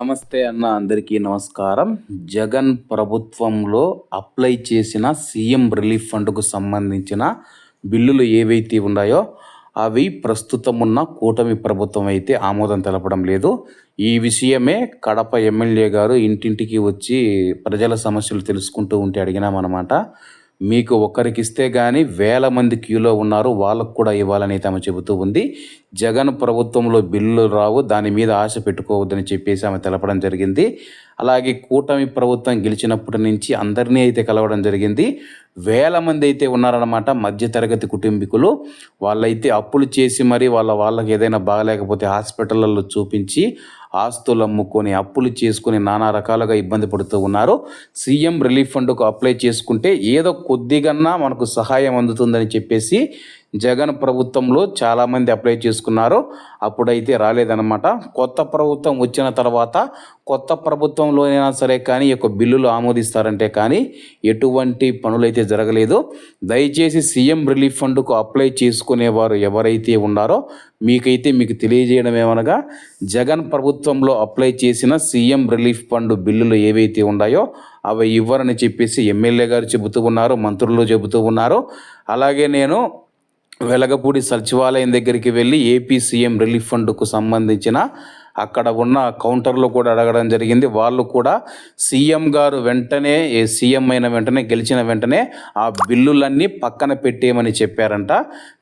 నమస్తే అన్న అందరికీ నమస్కారం. జగన్ ప్రభుత్వంలో అప్లై చేసిన సీఎం రిలీఫ్ ఫండ్కు సంబంధించిన బిల్లులు ఏవైతే ఉన్నాయో అవి ప్రస్తుతం ఉన్న కూటమి ప్రభుత్వం అయితే ఆమోదం తెలపడం లేదు. ఈ విషయమే కడప ఎమ్మెల్యే గారు ఇంటింటికి వచ్చి ప్రజల సమస్యలు తెలుసుకుంటూ ఉంటే అడిగినామన్నమాట. మీకు ఒక్కరికి ఇస్తే కానీ వేల మంది క్యూలో ఉన్నారు వాళ్ళకు కూడా ఇవ్వాలని ఆమె చెబుతూ ఉంది. జగన్ ప్రభుత్వంలో బిల్లులు రావు దాని మీద ఆశ పెట్టుకోవద్దని చెప్పేసి ఆమె తెలపడం జరిగింది. అలాగే కూటమి ప్రభుత్వం గెలిచినప్పటి నుంచి అందరినీ అయితే కలవడం జరిగింది. వేల మంది అయితే ఉన్నారన్నమాట మధ్యతరగతి కుటుంబీకులు. వాళ్ళైతే అప్పులు చేసి మరి వాళ్ళ వాళ్ళకి ఏదైనా బాగలేకపోతే హాస్పిటల్లో చూపించి ఆస్తులు అమ్ముకొని అప్పులు చేసుకొని నానా రకాలుగా ఇబ్బంది పడుతూ ఉన్నారు. సీఎం రిలీఫ్ ఫండ్కు అప్లై చేసుకుంటే ఏదో కొద్దిగన్నా మనకు సహాయం అందుతుందని చెప్పేసి జగన్ ప్రభుత్వంలో చాలామంది అప్లై చేసుకున్నారు. అప్పుడైతే రాలేదన్నమాట. కొత్త ప్రభుత్వం వచ్చిన తర్వాత కొత్త ప్రభుత్వంలో అయినా సరే కానీ ఈ యొక్క బిల్లులు ఆమోదిస్తారంటే కానీ ఎటువంటి పనులైతే జరగలేదు. దయచేసి సీఎం రిలీఫ్ ఫండ్కు అప్లై చేసుకునేవారు ఎవరైతే ఉన్నారో మీకైతే మీకు తెలియజేయడం ఏమనగా జగన్ ప్రభుత్వంలో అప్లై చేసిన సీఎం రిలీఫ్ ఫండ్ బిల్లులు ఏవైతే ఉన్నాయో అవి ఇవ్వరని చెప్పేసి ఎమ్మెల్యే గారు చెబుతూ ఉన్నారు మంత్రులు చెబుతూ ఉన్నారు. అలాగే నేను వెలగపూడి సచివాలయం దగ్గరికి వెళ్ళి ఏపీ సీఎం రిలీఫ్ ఫండ్కు సంబంధించిన అక్కడ ఉన్న కౌంటర్లో కూడా అడగడం జరిగింది. వాళ్ళు కూడా సీఎం గారు వెంటనే ఏ సీఎం అయిన వెంటనే గెలిచిన వెంటనే ఆ బిల్లులన్నీ పక్కన పెట్టేయమని చెప్పారంట.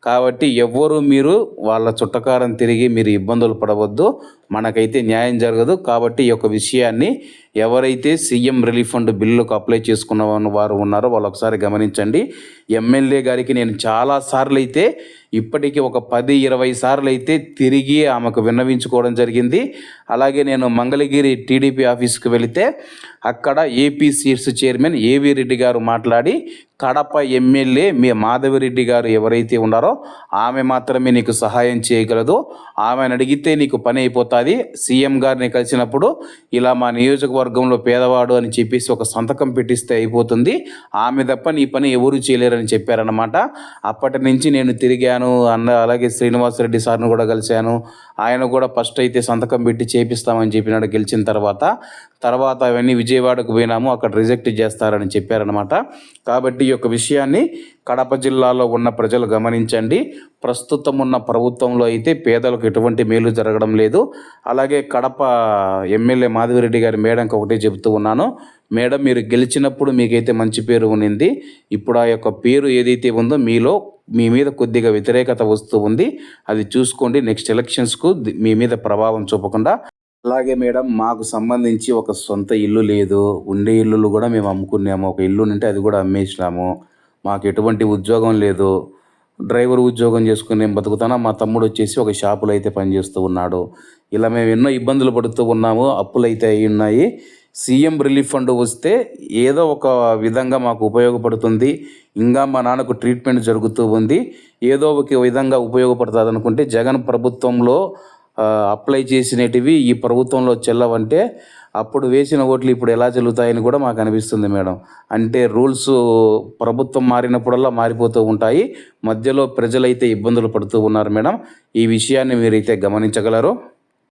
కాబట్టి ఎవ్వరు మీరు వాళ్ళ చుట్టకారం తిరిగి మీరు ఇబ్బందులు పడవద్దు. మనకైతే న్యాయం జరగదు కాబట్టి ఈ యొక్క విషయాన్ని ఎవరైతే సీఎం రిలీఫ్ ఫండ్ బిల్లుకు అప్లై చేసుకున్న వారు ఉన్నారో వాళ్ళు ఒకసారి గమనించండి. ఎమ్మెల్యే గారికి నేను చాలా సార్లు అయితే ఇప్పటికీ ఒక పది ఇరవై సార్లు అయితే తిరిగి ఆమెకు విన్నవించుకోవడం జరిగింది. అలాగే నేను మంగళగిరి టీడీపీ ఆఫీస్కి వెళితే అక్కడ ఏపీ సీట్స్ చైర్మన్ ఏవి రెడ్డి గారు మాట్లాడి కడప ఎమ్మెల్యే మీ మాధవిరెడ్డి గారు ఎవరైతే ఉన్నారో ఆమె మాత్రమే నీకు సహాయం చేయగలదు. ఆమెను అడిగితే నీకు పని అయిపోతుంది. సీఎం గారిని కలిసినప్పుడు ఇలా మా నియోజకవర్గంలో పేదవాడు అని చెప్పేసి ఒక సంతకం పెట్టిస్తే అయిపోతుంది. ఆమె తప్ప నీ పని ఎవరు చేయలేరని చెప్పారనమాట అప్పటి నుంచి నేను తిరిగాను. అన్న అలాగే శ్రీనివాసరెడ్డి సార్ను కూడా కలిశాను. ఆయన కూడా ఫస్ట్ అయితే సంతకం పెట్టి చేపిస్తామని చెప్పినాడు గెలిచిన తర్వాత. తర్వాత అవన్నీ విజయవాడకు పోయినాము. అక్కడ రిజెక్ట్ చేస్తారని చెప్పారనమాట కాబట్టి ఈ యొక్క విషయాన్ని కడప జిల్లాలో ఉన్న ప్రజలు గమనించండి. ప్రస్తుతం ఉన్న ప్రభుత్వంలో అయితే పేదలకు ఎటువంటి మేలు జరగడం లేదు. అలాగే కడప ఎమ్మెల్యే మాధవిరెడ్డి గారి మేడంకి ఒకటే చెబుతూ ఉన్నాను. మేడం మీరు గెలిచినప్పుడు మీకైతే మంచి పేరు ఉన్నింది. ఇప్పుడు ఆ యొక్క పేరు ఏదైతే ఉందో మీలో మీ మీద కొద్దిగా వ్యతిరేకత వస్తూ ఉంది. అది చూసుకోండి. నెక్స్ట్ ఎలక్షన్స్కు మీ మీద ప్రభావం చూపకుండా అలాగే మేడం మాకు సంబంధించి ఒక సొంత ఇల్లు లేదు. ఉండే ఇల్లులు కూడా మేము అమ్ముకున్నాము. ఒక ఇల్లు ఉంటే అది కూడా అమ్మేసినాము. మాకు ఎటువంటి ఉద్యోగం లేదు. డ్రైవర్ ఉద్యోగం చేసుకుని నేను బతుకుతానా? మా తమ్ముడు వచ్చేసి ఒక షాపులో అయితే పనిచేస్తూ ఉన్నాడు. ఇలా మేము ఎన్నో ఇబ్బందులు పడుతూ ఉన్నాము. అప్పులు అయితే అయి ఉన్నాయి. సీఎం రిలీఫ్ ఫండ్ వస్తే ఏదో ఒక విధంగా మాకు ఉపయోగపడుతుంది. ఇంకా మా నాన్నకు ట్రీట్మెంట్ జరుగుతూ ఉంది. ఏదో ఒక విధంగా ఉపయోగపడుతుంది అనుకుంటే జగన్ ప్రభుత్వంలో అప్లై చేసినటివి ఈ ప్రభుత్వంలో చెల్లవంటే అప్పుడు వేసిన ఓట్లు ఇప్పుడు ఎలా చెల్లుతాయని కూడా మాకు అనిపిస్తుంది మేడం. అంటే రూల్స్ ప్రభుత్వం మారినప్పుడల్లా మారిపోతూ ఉంటాయి. మధ్యలో ప్రజలైతే ఇబ్బందులు పడుతూ ఉన్నారు మేడం. ఈ విషయాన్ని మీరైతే గమనించగలరు.